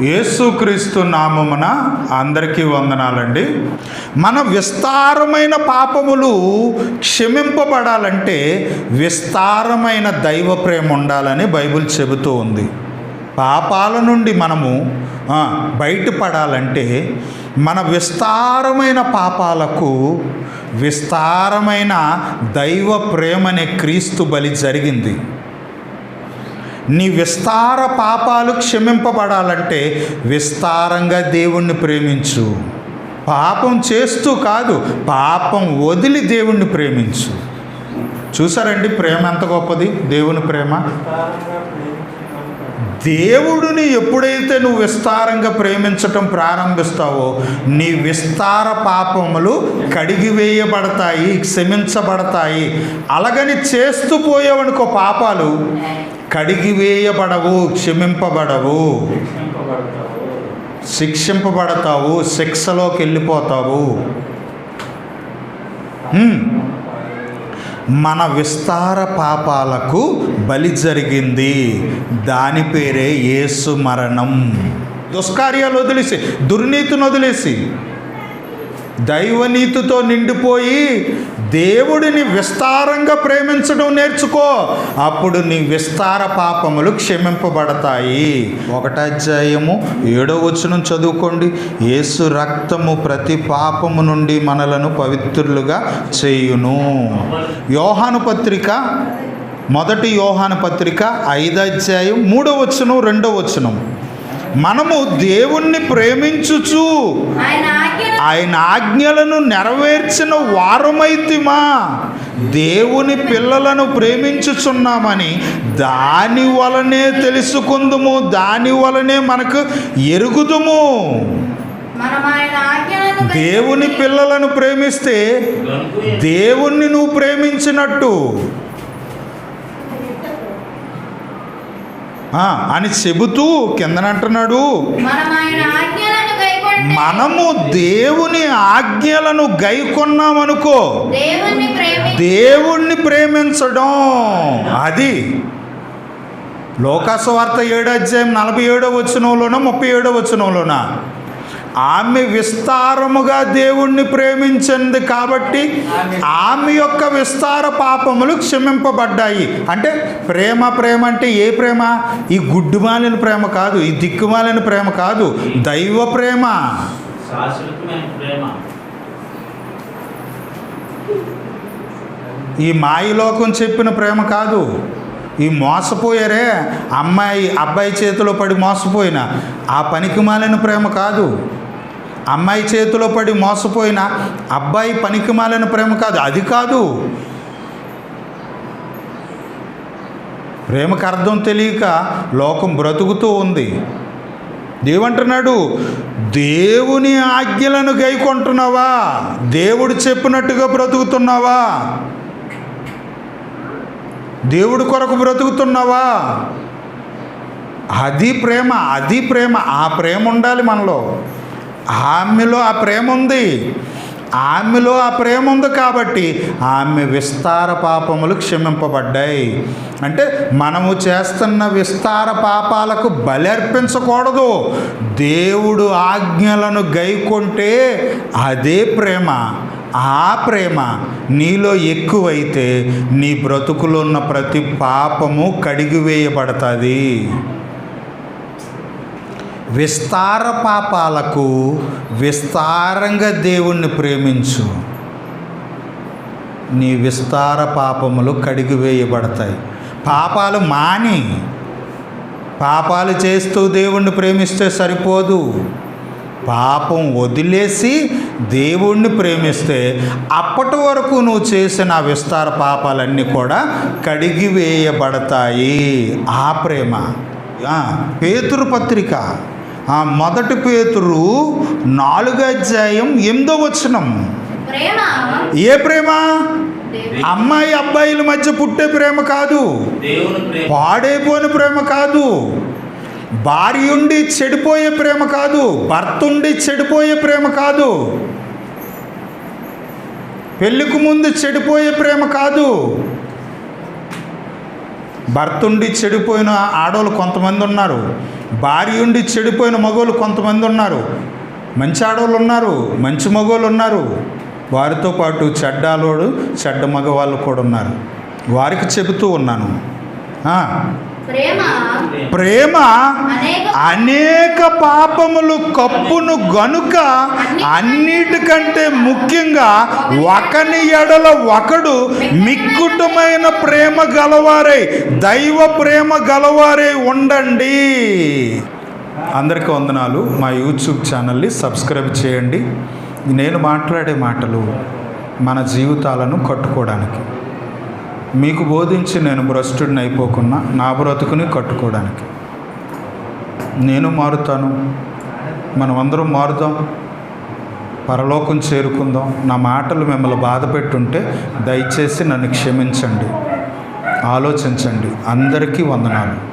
యేసుక్రీస్తు నామమున అందరికీ వందనాలండి. మన విస్తారమైన పాపములు క్షమింపబడాలంటే విస్తారమైన దైవ ప్రేమ ఉండాలని బైబిల్ చెబుతూ ఉంది. పాపాల నుండి మనము బయటపడాలంటే మన విస్తారమైన పాపాలకు విస్తారమైన దైవ ప్రేమనే క్రీస్తు బలి జరిగింది. నీ విస్తార పాపాలు క్షమింపబడాలంటే విస్తారంగా దేవుణ్ణి ప్రేమించు. పాపం చేస్తూ కాదు పాపం వదిలి దేవుణ్ణి ప్రేమించు. చూసారండి ప్రేమ ఎంత గొప్పది? దేవుని ప్రేమ? దేవుడిని ఎప్పుడైతే నువ్వు విస్తారంగా ప్రేమించటం ప్రారంభిస్తావో నీ విస్తార పాపములు కడిగివేయబడతాయి క్షమించబడతాయి. అలాగని చేస్తూ పోయావనుకో పాపాలు కడిగివేయబడవు క్షమింపబడవు. శిక్షింపబడతావు శిక్షలోకి వెళ్ళిపోతావు. మన విస్తార పాపాలకు బలి జరిగింది. దాని పేరే యేసు మరణం. దుష్కార్యాలు వదిలేసి దుర్నీతిని వదిలేసి దైవనీతితో నిండిపోయి దేవుడిని విస్తారంగా ప్రేమించడం నేర్చుకో. అప్పుడు నీ విస్తార పాపములు క్షమింపబడతాయి. ఒకటాధ్యాయము ఏడో వచనం చదువుకోండి. యేసు రక్తము ప్రతి పాపము నుండి మనలను పవిత్రులుగా చేయును. యోహాను పత్రిక మొదటి యోహాను పత్రిక ఐదాధ్యాయం మూడో వచనం రెండో వచనం. మనము దేవుణ్ణి ప్రేమించుచు. ఆయన ఆజ్ఞలను నెరవేర్చిన వారమైతిమా. దేవుని పిల్లలను ప్రేమించుచున్నామని దాని వలనే తెలుసుకుందుము దాని వలనే మనకు ఎరుగుదుము. దేవుని పిల్లలను ప్రేమిస్తే దేవుణ్ణి నువ్వు ప్రేమించినట్టు. అని చెబుతూ కిందనంటున్నాడు. మనము దేవుని ఆజ్ఞలను గైకొన్నామనుకో దేవుణ్ణి ప్రేమి దేవుణ్ణి ప్రేమించడం. అది లోకాసువార్త ఏడో అధ్యాయం నలభై ఏడో వచనంలోన ముప్పై ఏడో వచనంలోన? ఆమె విస్తారముగా దేవుణ్ణి ప్రేమించింది కాబట్టి ఆమె యొక్క విస్తార పాపములు క్షమింపబడ్డాయి. అంటే ప్రేమ ప్రేమ అంటే ఏ ప్రేమ? ఈ గుడ్డుమాలిన ప్రేమ కాదు ఈ దిక్కుమాలిన ప్రేమ కాదు దైవ ప్రేమ. ఈ మాయలోకం చెప్పిన ప్రేమ కాదు. ఈ మోసపోయారే అమ్మాయి అబ్బాయి చేతిలో పడి మోసపోయిన ఆ పనికి మాలిన ప్రేమ కాదు. అమ్మాయి చేతిలో పడి మోసపోయిన అబ్బాయి పనికి మాలిన ప్రేమ కాదు అది కాదు. ప్రేమకు అర్థం తెలియక లోకం బ్రతుకుతూ ఉంది. దేవంటున్నాడు దేవుని ఆజ్ఞలను గైకొంటున్నావా? దేవుడు చెప్పినట్టుగా బ్రతుకుతున్నావా? దేవుడి కొరకు బ్రతుకుతున్నావా? అది ప్రేమ అది ప్రేమ ఆ ప్రేమ ఉండాలి మనలో. ఆమెలో ఆ ప్రేమ ఉంది. ఆమెలో ఆ ప్రేమ ఉంది కాబట్టి ఆమె విస్తార పాపములు క్షమింపబడ్డాయి. అంటే మనము చేస్తున్న విస్తార పాపాలకు బలర్పించకూడదు దేవుడు ఆజ్ఞలను గైకొంటే అదే ప్రేమ. ఆ ప్రేమ నీలో ఎక్కువైతే నీ బ్రతుకులో ఉన్న ప్రతి పాపము కడిగివేయబడుతుంది. విస్తార పాపాలకు విస్తారంగా దేవుణ్ణి ప్రేమించు. నీ విస్తార పాపములు కడిగివేయబడతాయి పాపాలు మాని పాపాలు చేస్తూ దేవుణ్ణి ప్రేమిస్తే సరిపోదు. పాపం వదిలేసి దేవుణ్ణి ప్రేమిస్తే అప్పటి వరకు నువ్వు చేసిన విస్తార పాపాలన్నీ కూడా కడిగివేయబడతాయి ఆ ప్రేమ. పేతురు పత్రిక. ఆ మొదటి పేతురు నాలుగో అధ్యాయం ఎనిమిదో వచనం. ప్రేమ? ఏ ప్రేమ? అమ్మాయి అబ్బాయిల మధ్య పుట్టే ప్రేమ కాదు. దేవుని ప్రేమ. పాడైపోయిన ప్రేమ కాదు. భార్య ఉండి చెడిపోయే ప్రేమ కాదు. భర్త ఉండి చెడిపోయే ప్రేమ కాదు. పెళ్ళికి ముందు చెడిపోయే ప్రేమ కాదు. భర్త ఉండి చెడిపోయిన ఆడవాళ్ళు కొంతమంది ఉన్నారు. భార్య ఉండి చెడిపోయిన మగోళ్ళు కొంతమంది ఉన్నారు. మంచి ఆడవాళ్ళు ఉన్నారు మంచి మగోళ్ళు ఉన్నారు. వారితో పాటు చెడ్డాలోడు చెడ్డ మగవాళ్ళు కూడా ఉన్నారు. వారికి చెబుతూ ఉన్నాను. ఆ, ప్రేమ అనేక పాపములు కప్పును గనుక అన్నిటికంటే ముఖ్యంగా ఒకని ఎడల ఒకడు మిక్కుటమైన ప్రేమ గలవారై దైవ ప్రేమ గలవారై ఉండండి. అందరికీ వందనాలు. మా యూట్యూబ్ ఛానల్ని సబ్స్క్రైబ్ చేయండి. నేను మాట్లాడే మాటలు మన జీవితాలను కట్టుకోవడానికి. మీకు బోధించి నేను భ్రష్టుడిని అయిపోకున్నా నా బ్రతుకుని కట్టుకోవడానికి. నేను మారుతాను. మనం అందరం మారుదాం. పరలోకం చేరుకుందాం. నా మాటలు మిమ్మల్ని బాధ పెట్టుంటే దయచేసి నన్ను క్షమించండి. ఆలోచించండి. అందరికీ వందనాలు.